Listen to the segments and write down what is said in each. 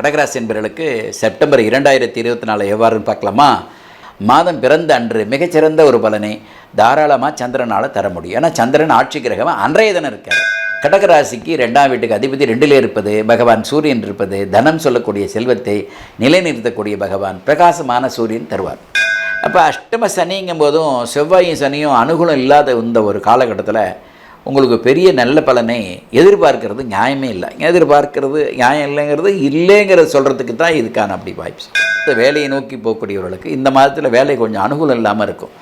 கடகராசி என்பவர்களுக்கு செப்டம்பர் இரண்டாயிரத்தி இருபத்தி நாலு எவ்வாறுன்னு பார்க்கலாமா? மாதம் பிறந்த அன்று மிகச்சிறந்த ஒரு பலனை தாராளமாக சந்திரனால் தர முடியும். ஏன்னா சந்திரன் ஆட்சி கிரகம் அன்றைய தினம் இருக்கார். கடகராசிக்கு ரெண்டாம் வீட்டுக்கு அதிபதி ரெண்டிலே இருப்பது பகவான் சூரியன் இருப்பது தனம் சொல்லக்கூடிய செல்வத்தை நிலைநிறுத்தக்கூடிய பகவான் பிரகாசமான சூரியன் தருவார். அப்போ அஷ்டம சனிங்கும் போதும் செவ்வாயும் சனியும் அனுகூலம் இல்லாத இந்த ஒரு காலகட்டத்தில் உங்களுக்கு பெரிய நல்ல பலனை எதிர்பார்க்கறது நியாயமே இல்லை. எதிர்பார்க்கறது நியாயம் இல்லைங்கிறது இல்லைங்கிறத சொல்கிறதுக்கு தான் இதுக்கான அப்படி வாய்ப்பு. இந்த வேலையை நோக்கி போகக்கூடியவர்களுக்கு இந்த மாதத்தில் வேலை கொஞ்சம் அனுகூலம் இல்லாமல் இருக்கும்.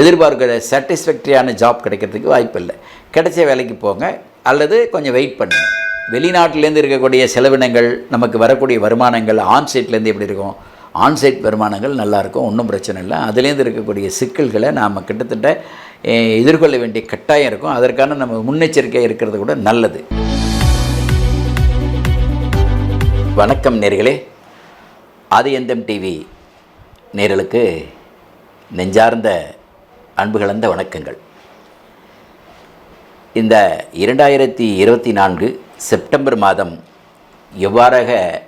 எதிர்பார்க்கிற சாட்டிஸ்ஃபேக்டரியான ஜாப் கிடைக்கிறதுக்கு வாய்ப்பு இல்லை. கிடைச்ச வேலைக்கு போங்க அல்லது கொஞ்சம் வெயிட் பண்ணுங்க. வெளிநாட்டிலேருந்து இருக்கக்கூடிய செலவினங்கள் நமக்கு வரக்கூடிய வருமானங்கள் ஆன்சைட்லேருந்து எப்படி இருக்கும்? ஆன்சைட் வருமானங்கள் நல்லாயிருக்கும் ஒன்றும் பிரச்சனை இல்லை. அதுலேருந்து இருக்கக்கூடிய சிக்கல்களை நாம் கிட்டத்தட்ட எதிர்கொள்ள வேண்டிய கட்டாயம் இருக்கும். அதற்கான நம்ம முன்னெச்சரிக்கை இருக்கிறது கூட நல்லது. வணக்கம் நேர்களே. ஆதியந்தம் டிவி நேர்களுக்கு நெஞ்சார்ந்த அன்பு கலந்த வணக்கங்கள். இந்த இரண்டாயிரத்தி இருபத்தி நான்கு செப்டம்பர் மாதம் எவ்வாறாக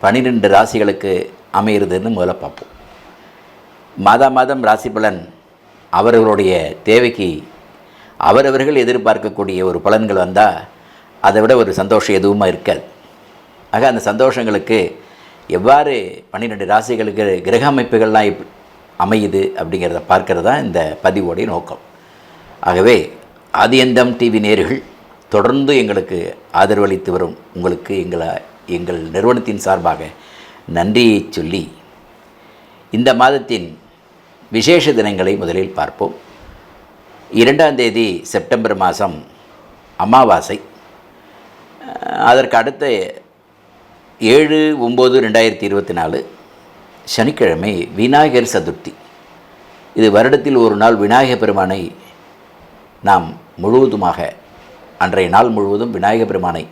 பனிரெண்டு ராசிகளுக்கு அமையிறதுன்னு முதல்ல பார்ப்போம். மாதா மாதம் ராசி பலன் அவர்களுடைய தேவைக்கு அவரவர்கள் எதிர்பார்க்கக்கூடிய ஒரு பலன்கள் வந்தால் அதை விட ஒரு சந்தோஷம் எதுவுமா இருக்காது. ஆக அந்த சந்தோஷங்களுக்கு எவ்வாறு பன்னிரெண்டு ராசிகளுக்கு கிரக அமைப்புகள்லாம் அமையுது அப்படிங்கிறத பார்க்கறது தான் இந்த பதிவோடைய நோக்கம். ஆகவே ஆதியந்தம் டிவி நேர்கள் தொடர்ந்து எங்களுக்கு ஆதரவளித்து வரும். உங்களுக்கு எங்களை எங்கள் நிறுவனத்தின் சார்பாக நன்றியை சொல்லி இந்த மாதத்தின் விசேஷ தினங்களை முதலில் பார்ப்போம். இரண்டாம் தேதி செப்டம்பர் மாதம் அமாவாசை. அதற்கு அடுத்த ஏழு ஒம்பது ரெண்டாயிரத்தி இருபத்தி நாலு சனிக்கிழமை விநாயகர் சதுர்த்தி. இது வருடத்தில் ஒரு நாள் விநாயகர் பெருமானை நாம் முழுவதுமாக அன்றைய நாள் முழுவதும் விநாயகர் பெருமானை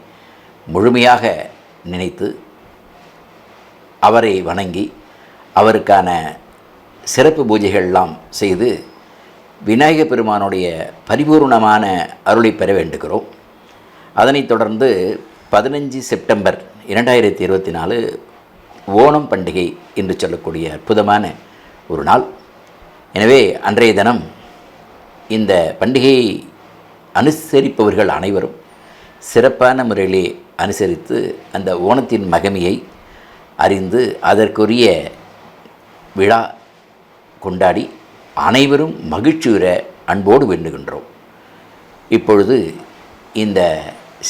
முழுமையாக நினைத்து அவரை வணங்கி அவருக்கான சிறப்பு பூஜைகள்லாம் செய்து விநாயக பெருமானுடைய பரிபூர்ணமான அருளை பெற வேண்டுகிறோம். அதனைத் தொடர்ந்து பதினஞ்சு செப்டம்பர் இரண்டாயிரத்தி இருபத்தி நாலு ஓணம் பண்டிகை என்று சொல்லக்கூடிய அற்புதமான ஒரு நாள். எனவே அன்றைய தினம் இந்த பண்டிகையை அனுசரிப்பவர்கள் அனைவரும் சிறப்பான முறையிலே அனுசரித்து அந்த ஓணத்தின் மகமையை அறிந்து அதற்குரிய விழா கொண்டாடி அனைவரும் மகிழ்ச்சியுற அன்போடு வெண்ணுகின்றோம் இப்பொழுது இந்த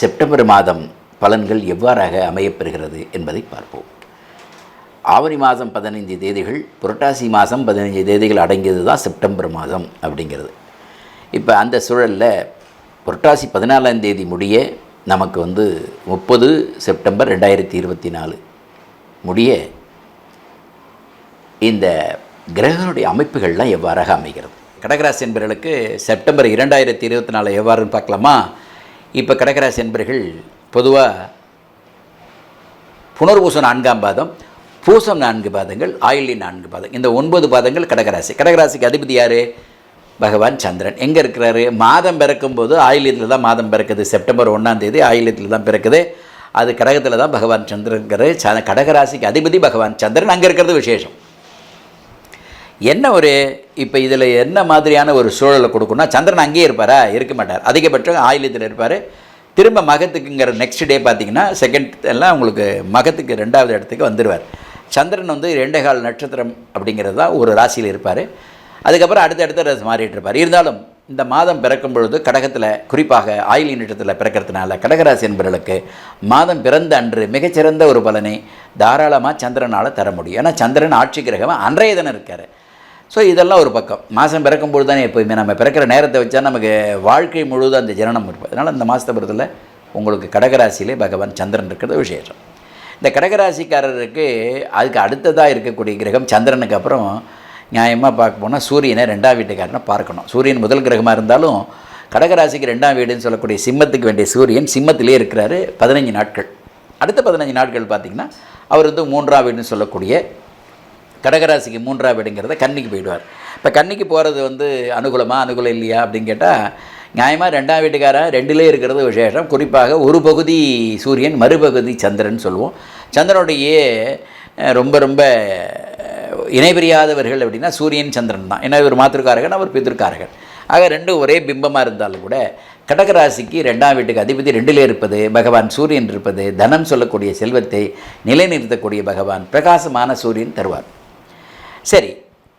செப்டம்பர் மாதம் பலன்கள் எவ்வாறாக அமையப்பெறுகிறது என்பதை பார்ப்போம். ஆவணி மாதம் பதினைஞ்சு தேதிகள் புரட்டாசி மாதம் பதினைஞ்சு தேதிகள் அடங்கியது தான் செப்டம்பர் மாதம் அப்படிங்கிறது. இப்போ அந்த சூழலில் புரட்டாசி பதினாலாம் தேதி முடிய நமக்கு வந்து முப்பது செப்டம்பர் ரெண்டாயிரத்தி இருபத்தி நாலு முடிய இந்த கிரகங்களுடைய அமைப்புகள்லாம் எவ்வாறாக அமைகிறது? கடகராசி என்பவர்களுக்கு செப்டம்பர் இரண்டாயிரத்தி இருபத்தி நாலு எவ்வாறுன்னு பார்க்கலாமா? இப்போ கடகராசி என்பர்கள் பொதுவாக புனர்பூசம் நான்காம் பாதம் பூசம் நான்கு பாதங்கள் ஆயிலி நான்கு பாதம். இந்த ஒன்பது பாதங்கள் கடகராசி. கடகராசிக்கு அதிபதி யார்? பகவான் சந்திரன். எங்கே இருக்கிறாரு? மாதம் பிறக்கும்போது ஆயிலியத்தில் தான் மாதம் பிறக்குது. செப்டம்பர் ஒன்றாம் தேதி ஆயிலியத்தில் தான் பிறக்குது. அது கடகத்தில் தான் பகவான் சந்திரன் ச கடகராசிக்கு அதிபதி பகவான் சந்திரன். அங்கே இருக்கிறது விசேஷம். என்ன ஒரு இப்போ இதில் என்ன மாதிரியான ஒரு சூழலை கொடுக்கணும்னா சந்திரன் அங்கேயே இருப்பாரா? இருக்க மாட்டார். அதிகபட்சம் ஆயிலத்தில் இருப்பார். திரும்ப மகத்துக்குங்கிற நெக்ஸ்ட் டே பார்த்தீங்கன்னா செகண்ட் எல்லாம் உங்களுக்கு மகத்துக்கு ரெண்டாவது இடத்துக்கு வந்துடுவார் சந்திரன் வந்து ரெண்டே கால் நட்சத்திரம் அப்படிங்கிறது தான் ஒரு ராசியில் இருப்பார். அதுக்கப்புறம் அடுத்தடுத்த ராசி மாறிட்டு இருப்பார். இருந்தாலும் இந்த மாதம் பிறக்கும் பொழுது கடகத்தில் குறிப்பாக ஆயிலி நட்சத்திரத்தில் பிறக்கிறதுனால கடகராசி என்பவர்களுக்கு மாதம் பிறந்த அன்று மிகச்சிறந்த ஒரு பலனை தாராளமாக சந்திரனால் தர முடியும். ஏன்னா சந்திரன் ஆட்சி கிரகம் அன்றைய தினம் இருக்கார். ஸோ இதெல்லாம் ஒரு பக்கம். மாதம் பிறக்கும்போது தானே எப்போயுமே நம்ம பிறக்கிற நேரத்தை வச்சா நமக்கு வாழ்க்கை முழுவதும் அந்த ஜனனம் இருக்கும். அதனால் இந்த மாதத்தை பொறுத்தில் உங்களுக்கு கடகராசியிலே பகவான் சந்திரன் இருக்கிறது விசேஷம். இந்த கடகராசிக்காரருக்கு அதுக்கு அடுத்ததாக இருக்கக்கூடிய கிரகம் சந்திரனுக்கு அப்புறம் நியாயமாக பார்க்க போனால் சூரியனை ரெண்டாம் வீட்டுக்காரனை பார்க்கணும். சூரியன் முதல் கிரகமாக இருந்தாலும் கடகராசிக்கு ரெண்டாம் வீடுன்னு சொல்லக்கூடிய சிம்மத்துக்கு வேண்டிய சூரியன் சிம்மத்திலே இருக்கிறாரு பதினஞ்சு நாட்கள். அடுத்த பதினஞ்சு நாட்கள் பார்த்திங்கன்னா அவர் வந்து மூன்றாம் வீடுன்னு சொல்லக்கூடிய கடகராசிக்கு மூன்றாம் வீடுங்கிறத கன்னிக்கு போயிடுவார். இப்போ கன்னிக்கு போகிறது வந்து அனுகூலமாக அனுகூலம் இல்லையா அப்படின்னு கேட்டால் நியாயமாக ரெண்டாம் வீட்டுக்காரன் ரெண்டிலே இருக்கிறது விசேஷம். குறிப்பாக ஒரு பகுதி சூரியன் மறுபகுதி சந்திரன் சொல்லுவோம். சந்திரனுடைய ரொம்ப ரொம்ப இணைபிரியாதவர்கள் அப்படின்னா சூரியன் சந்திரன் தான். ஏன்னா இவர் மாத்திருக்காரகன் அவர் பித்திருக்காரகன் ஆக ரெண்டும் ஒரே பிம்பமாக இருந்தாலும் கூட கடகராசிக்கு ரெண்டாம் வீட்டுக்கு அதிபதி ரெண்டிலே இருப்பது பகவான் சூரியன் இருப்பது தனம் சொல்லக்கூடிய செல்வத்தை நிலைநிறுத்தக்கூடிய பகவான் பிரகாசமான சூரியன் தருவார். சரி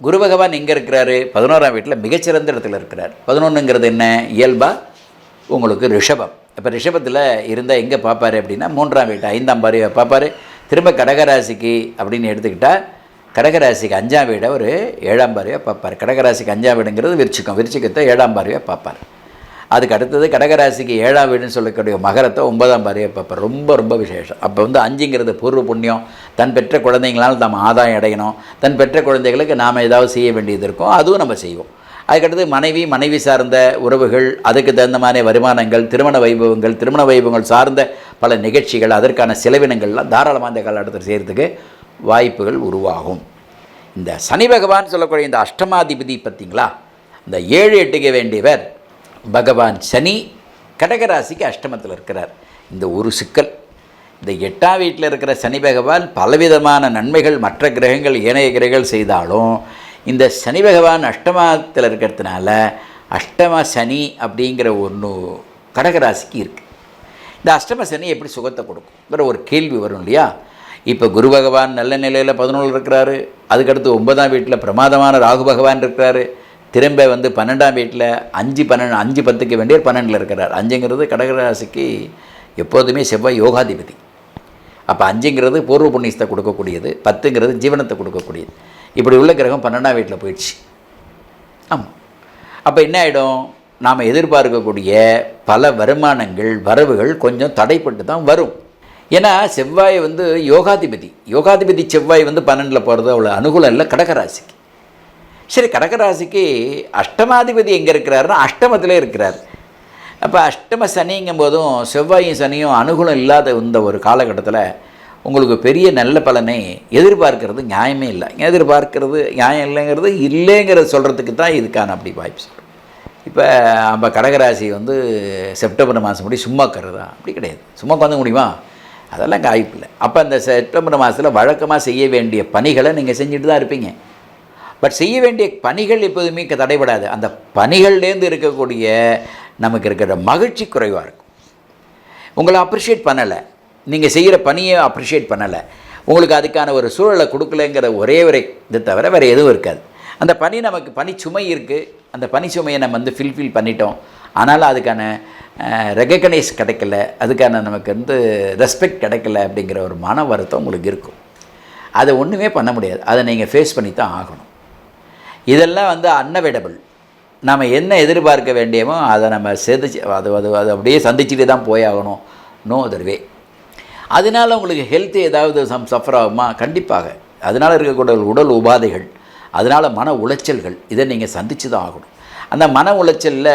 குரு பகவான் எங்கே இருக்கிறாரு? பதினோராம் வீட்டில் மிகச்சிறந்த இடத்துல இருக்கிறார். பதினொன்றுங்கிறது என்ன? இயல்பாக உங்களுக்கு ரிஷபம். இப்போ ரிஷபத்தில் இருந்தால் எங்கே பார்ப்பாரு அப்படின்னா மூன்றாம் வீட்டு ஐந்தாம் பாரியை பார்ப்பாரு. திரும்ப கடகராசிக்கு அப்படின்னு எடுத்துக்கிட்டால் கடகராசிக்கு அஞ்சாம் வீடை ஒரு ஏழாம் பாரியாக பார்ப்பார். கடகராசிக்கு அஞ்சாம் வீடுங்கிறது விருச்சிக்கம் விருச்சிக்கத்தை ஏழாம் பாரியாக பார்ப்பார். அதுக்கு அடுத்தது கடகராசிக்கு ஏழாம் வீடுன்னு சொல்லக்கூடிய மகரத்தை ஒன்பதாம் பாரியாக பார்ப்பேன். ரொம்ப ரொம்ப விசேஷம். அப்போ வந்து அஞ்சுங்கிறது பூர்வ புண்ணியம். தன் பெற்ற குழந்தைங்களால் நம்ம ஆதாயம் அடையணும். தன் பெற்ற குழந்தைகளுக்கு நாம் ஏதாவது செய்ய வேண்டியது இருக்கும். அதுவும் நம்ம செய்வோம். அதுக்கடுத்து மனைவி மனைவி சார்ந்த உறவுகள் அதுக்கு தகுந்த மாதிரி வருமானங்கள் திருமண வைபவங்கள் திருமண வைபவங்கள் சார்ந்த பல நிகழ்ச்சிகள் அதற்கான செலவினங்கள்லாம் தாராளமாக இந்த காலகட்டத்தில் செய்கிறதுக்கு வாய்ப்புகள் உருவாகும். இந்த சனி பகவான் சொல்லக்கூடிய இந்த அஷ்டமாதிபதி பார்த்திங்களா? இந்த ஏழு எட்டுக்க வேண்டியவர் பகவான் சனி கடகராசிக்கு அஷ்டமத்தில் இருக்கிறார். இந்த ஒரு சிக்கல். இந்த எட்டாம் வீட்டில் இருக்கிற சனி பகவான் பலவிதமான நன்மைகள் மற்ற கிரகங்கள் ஏனைய கிரகங்கள் செய்தாலும் இந்த சனி பகவான் அஷ்டமத்தில் இருக்கிறதுனால அஷ்டம சனி அப்படிங்கிற ஒன்று கடகராசிக்கு இருக்குது இந்த அஷ்டம சனி எப்படி சுகத்தை கொடுக்கும்ங்கிற ஒரு கேள்வி வரும் இல்லையா? இப்போ குரு பகவான் நல்ல நிலையில் பதினொன்று இருக்கிறாரு. அதுக்கடுத்து ஒன்பதாம் வீட்டில் பிரமாதமான ராகு பகவான் இருக்கிறாரு. திரும்ப வந்து பன்னெண்டாம் வீட்டில் அஞ்சு பன்னெண்டு அஞ்சு பத்துக்கு வேண்டிய பன்னெண்டில் இருக்கிறார். அஞ்சுங்கிறது கடகராசிக்கு எப்போதுமே செவ்வாய் யோகாதிபதி. அப்போ அஞ்சுங்கிறது பூர்வ புண்ணியத்தை கொடுக்கக்கூடியது பத்துங்கிறது ஜீவனத்தை கொடுக்கக்கூடியது. இப்படி உள்ள கிரகம் பன்னெண்டாம் வீட்டில் போயிடுச்சு. ஆமாம் அப்போ என்ன ஆகிடும் நாம் எதிர்பார்க்கக்கூடிய பல வருமானங்கள் வரவுகள் கொஞ்சம் தடைப்பட்டு தான் வரும். ஏன்னா செவ்வாய் வந்து யோகாதிபதி. யோகாதிபதி செவ்வாய் வந்து பன்னெண்டில் போகிறது அவ்வளோ அனுகூலம் இல்லை கடகராசிக்கு. சரி கடகராசிக்கு அஷ்டமாதிபதி எங்கே இருக்கிறாருன்னா அஷ்டமத்தில் இருக்கிறார். அப்போ அஷ்டம சனிங்கும் போதும் செவ்வாயும் சனியும் அனுகூலம் இல்லாத இந்த ஒரு காலகட்டத்தில் உங்களுக்கு பெரிய நல்ல பலனை எதிர்பார்க்கறது நியாயமே இல்லை. எதிர்பார்க்கறது நியாயம் இல்லைங்கிறது இல்லைங்கிறத சொல்கிறதுக்கு தான் இதுக்கான அப்படி வாய்ப்பு. சொல்கிறேன் இப்போ நம்ம கடகராசி வந்து செப்டம்பர் மாதம் முடி சும்மா கருதா அப்படி கிடையாது. சும்மா உட்காந்து முடியுமா? அதெல்லாம் வாய்ப்பு இல்லை. அப்போ அந்த செப்டம்பர் மாதத்தில் வழக்கமாக செய்ய வேண்டிய பணிகளை நீங்கள் செஞ்சுட்டு தான் இருப்பீங்க. பட் செய்ய வேண்டிய பணிகள் எப்போதுமே தடைபடாது. அந்த பணிகள்லேருந்து இருக்கக்கூடிய நமக்கு இருக்கிற மகிழ்ச்சி குறைவாக இருக்கும். உங்களை அப்ரிஷியேட் பண்ணலை. நீங்கள் செய்கிற பணியை அப்ரிஷியேட் பண்ணலை. உங்களுக்கு அதுக்கான ஒரு சூழலை கொடுக்கலங்கிற ஒரே ஒரு இதை தவிர வேறு எதுவும் இருக்காது. அந்த பணி நமக்கு பணி சுமை இருக்குது அந்த பணி சுமையை நம்ம வந்து ஃபில்ஃபில் பண்ணிட்டோம். ஆனாலும் அதுக்கான ரெகக்னைஸ் கிடைக்கல. அதுக்கான நமக்கு வந்து ரெஸ்பெக்ட் கிடைக்கல அப்படிங்கிற ஒரு மன வருத்தம் உங்களுக்கு இருக்கும். அதை ஒன்றுமே பண்ண முடியாது. அதை நீங்கள் ஃபேஸ் பண்ணி தான் ஆகணும். இதெல்லாம் வந்து அன்அவைடபிள் நம்ம என்ன எதிர்பார்க்க வேண்டியமோ அதை நம்ம செதுச்சு அது அது அது அப்படியே சந்திச்சுட்டு தான் போயாகணும் நோ அதர் வே அதனால் உங்களுக்கு ஹெல்த் ஏதாவது சம் சஃபர் ஆகுமா? கண்டிப்பாக. அதனால் இருக்கக்கூடிய உடல் உபாதைகள் அதனால் மன உளைச்சல்கள் இதை நீங்கள் சந்தித்து தான் ஆகணும். அந்த மன உளைச்சலில்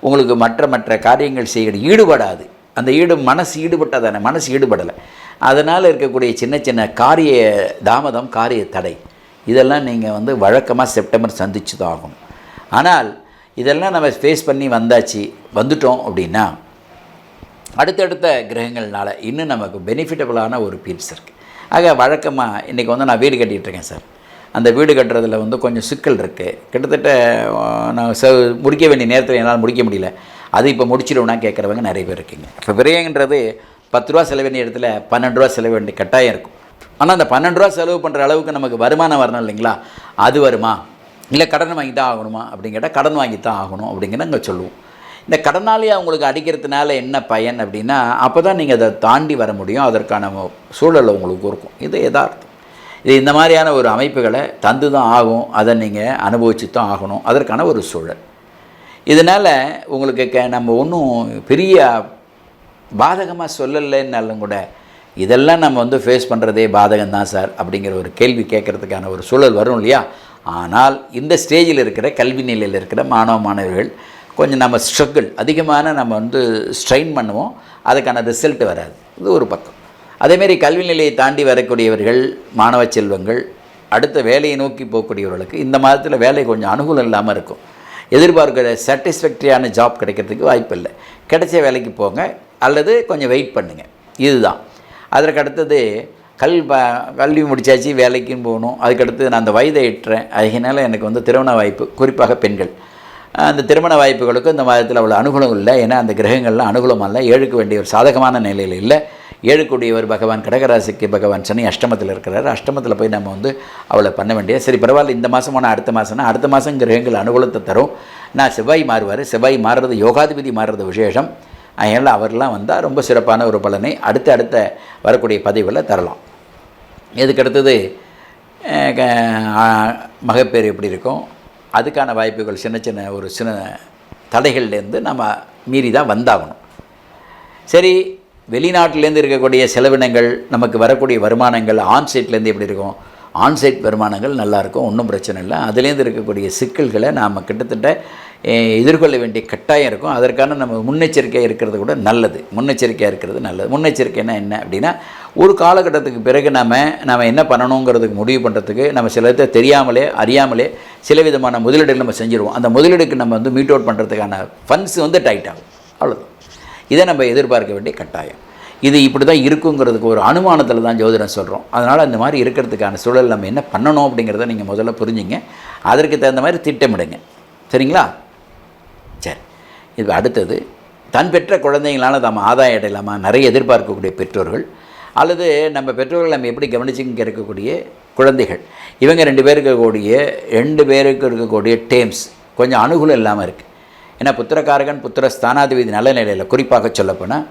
உங்களுக்கு மற்ற மற்ற காரியங்கள் செய்ய ஈடுபடாது. அந்த ஈடு மனசு ஈடுபட்டால் தானே மனசு ஈடுபடலை. அதனால் இருக்கக்கூடிய சின்ன சின்ன காரிய தாமதம் காரிய தடை. இதெல்லாம் நீங்கள் வந்து வழக்கமாக செப்டம்பர் சந்திச்சு தான் ஆகணும் ஆனால் இதெல்லாம் நம்ம ஃபேஸ் பண்ணி வந்தாச்சு வந்துட்டோம் அப்படின்னா அடுத்தடுத்த கிரகங்கள்னால் இன்னும் நமக்கு பெனிஃபிட்டபுளான ஒரு பீரியட்ஸ் இருக்குது ஆக வழக்கமாக இன்றைக்கி வந்து நான் வீடு கட்டிகிட்டு இருக்கேன் சார். அந்த வீடு கட்டுறதுல வந்து கொஞ்சம் சிக்கல் இருக்குது கிட்டத்தட்ட நான் ச முடிக்க வேண்டிய நேரத்தில் என்னால் முடிக்க முடியல. அது இப்போ முடிச்சிடுவோம்னா கேட்குறவங்க நிறைய பேர் இருக்குங்க. இப்போ விரயங்கிறது பத்து ரூபா செலவு வேண்டிய இடத்துல பன்னெண்டு ரூபா செலவு வேண்டிய கட்டாயம் இருக்கும். ஆனால் அந்த பன்னெண்டு ரூபா செலவு பண்ணுற அளவுக்கு நமக்கு வருமானம் வரணும் இல்லைங்களா? அது வருமா? இல்லை கடன் வாங்கி தான் ஆகணுமா? அப்படின்னு கேட்டால் கடன் வாங்கி தான் ஆகணும் அப்படிங்கிறத அங்கே சொல்லுவோம். இந்த கடனாலே அவங்களுக்கு அடிக்கிறதுனால என்ன பயன் அப்படின்னா அப்போ தான் நீங்கள் அதை தாண்டி வர முடியும். அதற்கான சூழல் உங்களுக்கு இருக்கும். இது எதார்த்தம் இது இந்த மாதிரியான ஒரு அமைப்புகளை தந்து தான் ஆகும். அதை நீங்கள் அனுபவிச்சு தான் ஆகணும். அதற்கான ஒரு சூழல். இதனால் உங்களுக்கு க நம்ம ஒன்றும் பெரிய பாதகமாக சொல்லலைன்னாலும் கூட இதெல்லாம் நம்ம வந்து ஃபேஸ் பண்ணுறதே பாதகம் தான் சார் அப்படிங்கிற ஒரு கேள்வி கேட்குறதுக்கான ஒரு சூழல் வரும் இல்லையா? ஆனால் இந்த ஸ்டேஜில் இருக்கிற கல்வி நிலையில் இருக்கிற மாணவ மாணவர்கள் கொஞ்சம் நம்ம ஸ்ட்ரகிள் அதிகமான நம்ம வந்து ஸ்ட்ரெயின் பண்ணுவோம் அதுக்கான ரிசல்ட் வராது. இது ஒரு பக்கம். அதேமாரி கல்வி நிலையை தாண்டி வரக்கூடியவர்கள் மாணவ செல்வங்கள் அடுத்த வேலையை நோக்கி போகக்கூடியவர்களுக்கு இந்த மாதத்தில் வேலை கொஞ்சம் அனுகூலம் இல்லாமல் இருக்கும். எதிர்பார்க்கிற சாட்டிஸ்ஃபேக்டரியான ஜாப் கிடைக்கிறதுக்கு வாய்ப்பு இல்லை கிடைச்ச வேலைக்கு போங்க அல்லது கொஞ்சம் வெயிட் பண்ணுங்கள் இதுதான். அதற்கு அடுத்தது கல் ப கல்வி முடிச்சாச்சு வேலைக்கும் போகணும். அதுக்கடுத்து நான் அந்த வயதை எட்டுறேன் அதனால எனக்கு வந்து திருமண வாய்ப்பு குறிப்பாக பெண்கள். அந்த திருமண வாய்ப்புகளுக்கும் இந்த மாதத்தில் அவ்வளோ அனுகூலம் இல்லை. ஏன்னா அந்த கிரகங்கள்லாம் அனுகூலம் அல்ல. ஏழுக்கு வேண்டிய ஒரு சாதகமான நிலையில் இல்லை. ஏழுக்குடியவர் பகவான் கடகராசிக்கு பகவான் சனி அஷ்டமத்தில் இருக்கிறார். அஷ்டமத்தில் போய் நம்ம வந்து அவளை பண்ண வேண்டிய சரி பரவாயில்ல. இந்த மாதம் போனால் அடுத்த மாதம்னா அடுத்த மாதம் கிரகங்கள் அனுகூலத்தை தரும். நான் செவ்வாய் மாறுவார். செவ்வாய் மாறுறது யோகாதிபதி மாறுறது விசேஷம். அதனால் அவர்லாம் வந்தால் ரொம்ப சிறப்பான ஒரு பலனை அடுத்த அடுத்த வரக்கூடிய பதவிகளில் தரலாம். இதுக்கடுத்தது மகப்பேறு எப்படி இருக்கும்? அதுக்கான வாய்ப்புகள் சின்ன சின்ன ஒரு சின்ன தடைகள்லேருந்து நம்ம மீறி தான் வந்தாகணும். சரி வெளிநாட்டிலேருந்து இருக்கக்கூடிய செலவினங்கள் நமக்கு வரக்கூடிய வருமானங்கள் ஆன்சைட்லேருந்து எப்படி இருக்கும்? ஆன்சைட் வருமானங்கள் நல்லாயிருக்கும் ஒன்றும் பிரச்சனை இல்லை. அதுலேருந்து இருக்கக்கூடிய சிக்கல்களை நாம் கிட்டத்தட்ட எதிர்கொள்ள வேண்டிய கட்டாயம் இருக்கும். அதற்கான நம்ம முன்னெச்சரிக்கையாக இருக்கிறது கூட நல்லது. முன்னெச்சரிக்கையாக இருக்கிறது நல்லது. முன்னெச்சரிக்கைனா என்ன அப்படின்னா ஒரு காலகட்டத்துக்கு பிறகு நம்ம நம்ம என்ன பண்ணணுங்கிறதுக்கு முடிவு பண்ணுறதுக்கு நம்ம சிலத்தை தெரியாமலே அறியாமலே சில விதமான முதலீடுகள் நம்ம செஞ்சுருவோம். அந்த முதலீடுக்கு நம்ம வந்து மீட் அவுட் பண்ணுறதுக்கான ஃபண்ட்ஸ் வந்து டைட் ஆகும். அவ்வளோதான் இதை நம்ம எதிர்பார்க்க வேண்டிய கட்டாயம். இது இப்படி தான் இருக்குங்கிறதுக்கு ஒரு அனுமானத்தில் தான் ஜோதிடம் சொல்கிறோம் அதனால் அந்த மாதிரி இருக்கிறதுக்கான சூழல் நம்ம என்ன பண்ணணும் அப்படிங்கிறத நீங்கள் முதல்ல புரிஞ்சுங்க. அதற்கு தகுந்த மாதிரி திட்டமிடுங்க. சரிங்களா? இது அடுத்தது தன் பெற்ற குழந்தைங்களால் நம்ம ஆதாயம் அடையலாமா? நிறைய எதிர்பார்க்கக்கூடிய பெற்றோர்கள் அல்லது நம்ம பெற்றோர்கள் நம்ம எப்படி கவனிச்சுங்க இருக்கக்கூடிய குழந்தைகள். இவங்க ரெண்டு பேருக்கு இருக்கக்கூடிய ரெண்டு பேருக்கு இருக்கக்கூடிய டேம்ஸ் கொஞ்சம் அனுகூலம் இல்லாமல் இருக்குது ஏன்னா புத்திரக்காரகன் புத்திர ஸ்தானாதிபதி நல்ல நிலையில் குறிப்பாக சொல்லப்போனால்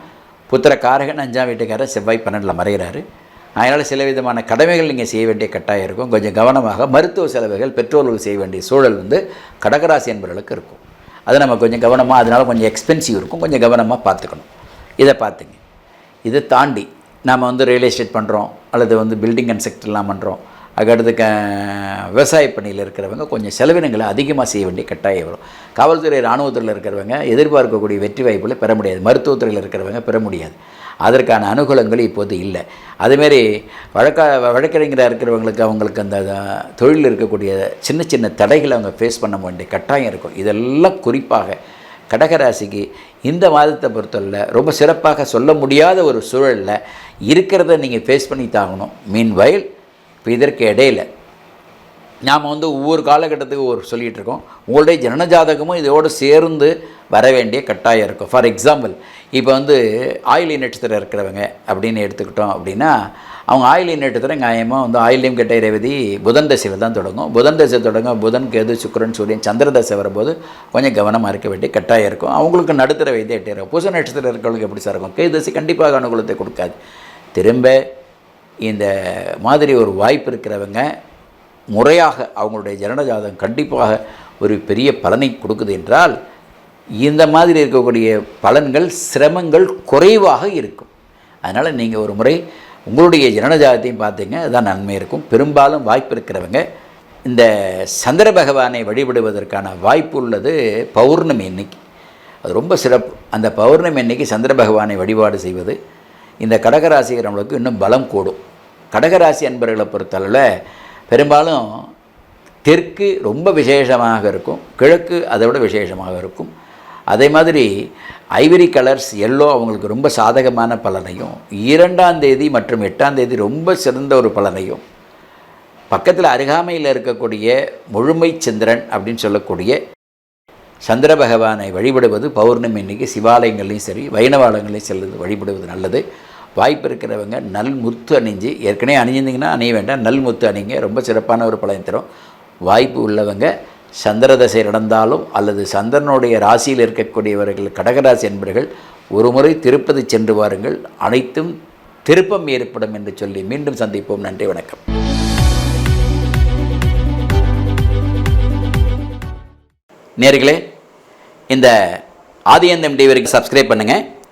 புத்திரக்காரகன் அஞ்சாம் வீட்டுக்காரர் செவ்வாய் பன்னெண்டில் மறைகிறாரு. அதனால் சில விதமான கடமைகள் நீங்கள் செய்ய வேண்டிய கட்டாயம் இருக்கும். கொஞ்சம் கவனமாக மருத்துவ செலவுகள் பெற்றோர்கள் செய்ய வேண்டிய சூழல் வந்து கடகராசி என்பவர்களுக்கு இருக்கும். அதை நம்ம கொஞ்சம் கவனமாக அதனால் கொஞ்சம் எக்ஸ்பென்சிவ் இருக்கும். கொஞ்சம் கவனமாக பார்த்துக்கணும். இதை பார்த்துங்க. இதை தாண்டி நாம் வந்து ரியல் எஸ்டேட் பண்ணுறோம் அல்லது வந்து பில்டிங் அண்ட் செக்டர்லாம் பண்ணுறோம் அதுக்கடுத்து க விவசாய பணியில் இருக்கிறவங்க கொஞ்சம் செலவினங்களை அதிகமாக செய்ய வேண்டிய கட்டாயம் வரும். காவல்துறை இராணுவத்தில் இருக்கிறவங்க எதிர்பார்க்கக்கூடிய வெற்றி வாய்ப்புகளை பெற முடியாது. மருத்துவத்துறையில் இருக்கிறவங்க பெற முடியாது. அதற்கான அனுகூலங்கள் இப்போது இல்லை. அதுமாரி வழக்க வழக்கறிஞராக இருக்கிறவங்களுக்கு அவங்களுக்கு அந்த தொழில் தொழிலில் இருக்கக்கூடிய சின்ன சின்ன தடைகளை அவங்க ஃபேஸ் பண்ண வேண்டிய கட்டாயம் இருக்கும். இதெல்லாம் குறிப்பாக கடகராசிக்கு இந்த மாதத்தை பொறுத்தவரை ரொம்ப சிறப்பாக சொல்ல முடியாத ஒரு சூழலில் இருக்கிறத நீங்கள் ஃபேஸ் பண்ணி தாங்கணும் மீன் வயல் இப்போ இதற்கு இடையில நாம் வந்து ஒவ்வொரு காலகட்டத்துக்கு ஒரு சொல்லிகிட்டு இருக்கோம். உங்களுடைய ஜனன ஜாதகமும் இதோடு சேர்ந்து வர வேண்டிய கட்டாயம் இருக்கும். ஃபார் எக்ஸாம்பிள் இப்போ வந்து ஆயிலி நட்சத்திரம் இருக்கிறவங்க அப்படின்னு எடுத்துக்கிட்டோம் அப்படின்னா அவங்க ஆயிலி நட்சத்திரம் நியாயமாக வந்து ஆயிலியம் கெட்ட இறைவதி புதன் தசையில் தான் தொடங்கும். புதன் தசை தொடங்க புதன் கேது சுக்கரன் சூரியன் சந்திர தசை வரும்போது கொஞ்சம் கவனமாக இருக்க வேண்டிய கட்டாயம் இருக்கும். அவங்களுக்கு நடுத்தர வயது எட்டாயிரம் பூச நட்சத்திரம் இருக்கிறவங்களுக்கு எப்படி சார் இருக்கும்? கேது தசை கண்டிப்பாக அனுகூலத்தை கொடுக்காது. திரும்ப இந்த மாதிரி ஒரு வாய்ப்பு இருக்கிறவங்க முறையாக அவங்களுடைய ஜனன ஜாதகம் கண்டிப்பாக ஒரு பெரிய பலனை கொடுக்குது என்றால் இந்த மாதிரி இருக்கக்கூடிய பலன்கள் சிரமங்கள் குறைவாக இருக்கும். அதனால் நீங்கள் ஒரு முறை உங்களுடைய ஜனன ஜாதகத்தையும் பார்த்தீங்க அதுதான் நன்மை இருக்கும். பெரும்பாலும் வாய்ப்பு இருக்கிறவங்க இந்த சந்திர பகவானை வழிபடுவதற்கான வாய்ப்பு உள்ளது பௌர்ணமி இன்னைக்கு அது ரொம்ப சிறப்பு. அந்த பௌர்ணமி அன்னைக்கு சந்திர பகவானை வழிபாடு செய்வது இந்த கடகராசிக்கிறவங்களுக்கு இன்னும் பலம் கூடும். கடகராசி அன்பர்களை பொறுத்தளவில் பெரும்பாலும் தெற்கு ரொம்ப விசேஷமாக இருக்கும் கிழக்கு அதை விட விசேஷமாக இருக்கும். அதே மாதிரி ஐவரி கலர்ஸ் எல்லோ அவங்களுக்கு ரொம்ப சாதகமான பலனையும் இரண்டாம் தேதி மற்றும் எட்டாம் தேதி ரொம்ப சிறந்த ஒரு பலனையும் பக்கத்தில் அருகாமையில் இருக்கக்கூடிய முழுமை சந்திரன் அப்படின்னு சொல்லக்கூடிய சந்திர பகவானை வழிபடுவது பௌர்ணமி இன்னைக்கு சிவாலயங்கள்லையும் சரி வைணவாலயங்களையும் செல்வது வழிபடுவது நல்லது. வாய்ப்பு இருக்கிறவங்க நல் முத்து அணிஞ்சு ஏற்கனவே அணிஞ்சிருந்தீங்கன்னா அணிய வேண்டாம் நல் முத்து அணிங்க ரொம்ப சிறப்பான ஒரு பலன் தரும். வாய்ப்பு உள்ளவங்க சந்திரதசை நடந்தாலும் அல்லது சந்திரனுடைய ராசியில் இருக்கக்கூடியவர்கள் கடகராசி என்பவர்கள் ஒரு முறை திருப்பதி சென்று வாருங்கள். அனைத்தும் திருப்பம் ஏற்படும் என்று சொல்லி மீண்டும் சந்திப்போம். நன்றி வணக்கம். நேர்களே இந்த ஆதியந்தம் வரைக்கும் சப்ஸ்கிரைப் பண்ணுங்கள்